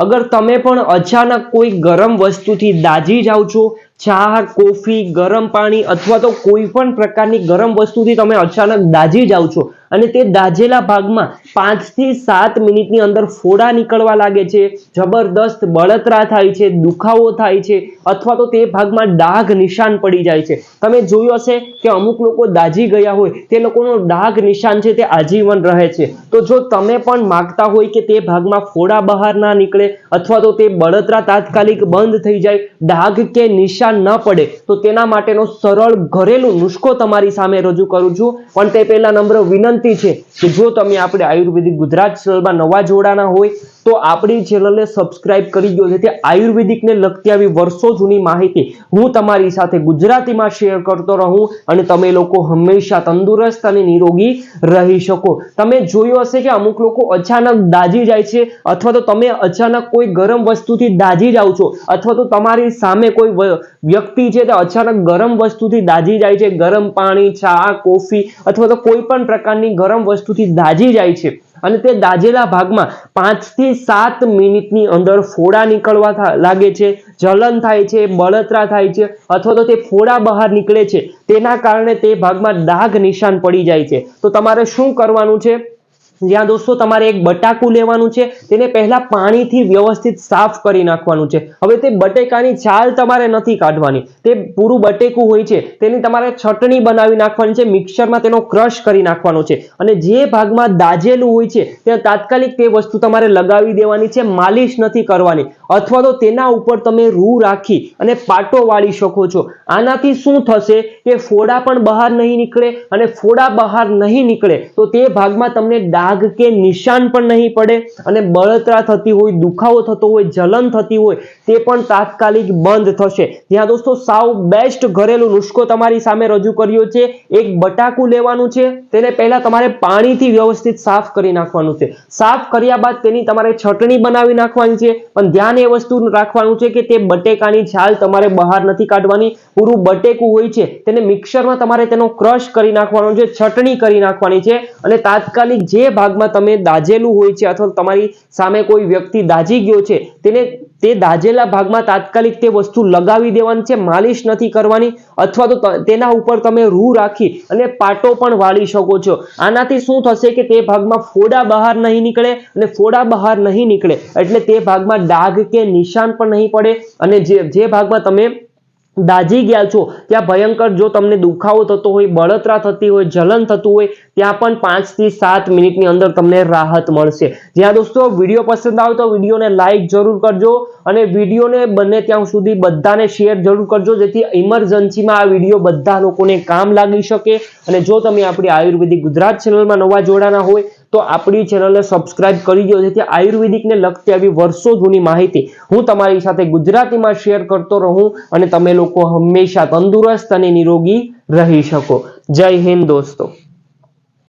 અગર તમે પણ અચાનક કોઈ ગરમ વસ્તુથી દાજી જાઓ છો, ચા, કોફી, ગરમ પાણી અથવા તો કોઈ પણ પ્રકારની ગરમ વસ્તુથી તમે અચાનક દાજી જાઓ છો અને તે દાજેલા ભાગમાં પાંચથી સાત મિનિટની અંદર ફોડા નીકળવા લાગે છે, જબરદસ્ત બળતરા થાય છે, દુખાવો થાય છે અથવા તો તે ભાગમાં ડાઘ નિશાન પડી જાય છે. તમે જોયું હશે કે અમુક લોકો દાજી ગયા હોય, તે લોકોનો ડાઘ નિશાન છે તે આજીવન રહે છે. તો જો તમે પણ માગતા હોય કે તે ભાગમાં ફોડા બહાર ના નીકળે અથવા તો તે બળતરા તાત્કાલિક બંધ થઈ જાય, ડાઘ કે નિશાન ન પડે, તો તેના માટેનો સરળ ઘરેલું નુસ્ખો તમારી સામે રજૂ કરું છું. પણ તે પહેલા નમ્ર વિનંતી છે કે જો તમે આપણે આયુર્વેદિક ગુજરાત ચેનલમાં નવા જોડાના હોય તો આપણી ચેનલને સબસ્ક્રાઇબ કરી દો, જેથી આયુર્વેદિકને લગતી આવી વર્ષો જૂની માહિતી હું તમારી સાથે ગુજરાતીમાં શેર કરતો રહું અને તમે લોકો હંમેશા તંદુરસ્ત અને નિરોગી રહી શકો. તમે જોયું હશે કે અમુક લોકો અચાનક દાજી જાય છે, અથવા તો તમે અચાનક કોઈ ગરમ વસ્તુથી દાજી જાઓ છો, અથવા તો તમારી સામે કોઈ વ્યક્તિ છે તે અચાનક ગરમ વસ્તુથી દાજી જાય છે, ગરમ પાણી, ચા, કોફી, અથવા તો કોઈ પણ પ્રકારની ગરમ વસ્તુથી દાજી જાય છે. અને તે દાજેલા ભાગમાં પાંચથી સાત મિનિટની અંદર ફોડા નીકળવા લાગે છે, જલન થાય છે, બળતરા થાય છે, અથવા તો તે ફોડા બહાર નીકળે છે. તેના કારણે તે ભાગમાં ડાઘ નિશાન પડી જાય છે. તો તમારે શું કરવાનું છે? જ્યાં દોસ્તો તમારે એક બટાકું લેવાનું છે, તેને પહેલા પાણીથી વ્યવસ્થિત સાફ કરી નાખવાનું છે. હવે તે બટેકાની છાલ તમારે નથી કાઢવાની. તે પૂરું બટેકું હોય છે, તેની તમારે ચટણી બનાવી નાખવાની છે, મિક્સરમાં તેનો ક્રશ કરી નાખવાનો છે. અને જે ભાગમાં દાજેલું હોય છે, ત્યાં તાત્કાલિક તે વસ્તુ તમારે લગાવી દેવાની છે, માલિશ નથી કરવાની. અથવા તો તેના ઉપર તમે રૂ રાખી અને પાટો વાળી શકો છો. આનાથી શું થશે કે ફોડા પણ બહાર નહીં નીકળે અને ફોડા બહાર નહીં નીકળે, તો તે ભાગમાં તમને ડાઘ કે નિશાન પણ નહીં પડે અને બળતરા થતી હોય, દુખાવો થતો હોય, જલન થતી હોય, તે પણ તાત્કાલિક બંધ થશે. ત્યાં દોસ્તો, સાવ બેસ્ટ ઘરેલું નુસ્ખો તમારી સામે રજૂ કર્યો છે. એક બટાકું લેવાનું છે. તેને પહેલાં તમારે પાણીથી વ્યવસ્થિત સાફ કરી નાખવાનું છે. સાફ કર્યા બાદ તેની તમારે છટણી બનાવી નાખવાની છે. પણ ધ્યાન એ વસ્તુ રાખવાનું છે કે તે બટેકાની છાલ તમારે બહાર નથી કાઢવાની. પૂરું બટેકું હોય છે, તેને મિક્સરમાં તમારે તેનો ક્રશ કરી નાખવાનો છે, છટણી કરી નાખવાની છે. અને તાત્કાલિક જે ભાગમાં તમે દાજેલું હોય છે અથવા તમારી સામે કોઈ વ્યક્તિ દાજી ગયો છે, તેને તે દાજેલા ભાગમાં તાત્કાલિક તે વસ્તુ લગાવી દેવાની છે, માલિશ નથી કરવાની અથવા તો, તેના ઉપર તમે રૂ રાખી અને પાટો પણ વાળી શકો છો. આનાથી શું થશે કે તે ભાગમાં ફોડા બહાર નહીં નીકળે અને ફોડા બહાર નહીં નીકળે. એટલે તે ભાગમાં ડાઘ કે નિશાન પણ નહીં પડે અને જે જે ભાગમાં તમે દાજી ગયા છો. ત્યાં ભયંકર જો તમને દુખાવો થતો હોય, બળતરા થતી હોય, જલન થતું હોય, ત્યાં પણ પાંચથી સાત મિનિટની અંદર તમને રાહત મળશે. જ્યાં દોસ્તો, વીડિયો પસંદ આવે તો વિડીયોને લાઇક જરૂર કરજો અને વિડીયોને બને ત્યાં સુધી બધાને શેર જરૂર કરજો, જેથી ઇમરજન્સીમાં આ વીડિયો બધા લોકોને કામ લાગી શકે. અને જો તમે આપણી આયુર્વેદિક ગુજરાત ચેનલમાં નવા જોડાના હોય તો આપણી ચેનલને સબસ્ક્રાઇબ કરી દો જેથી આયુર્વેદિકને લગતી આવી વર્ષો જૂની માહિતી હું તમારી સાથે ગુજરાતીમાં શેર કરતો રહું અને તમે લોકો હંમેશા તંદુરસ્ત અને નિરોગી રહી શકો. જય હિન્દ દોસ્તો.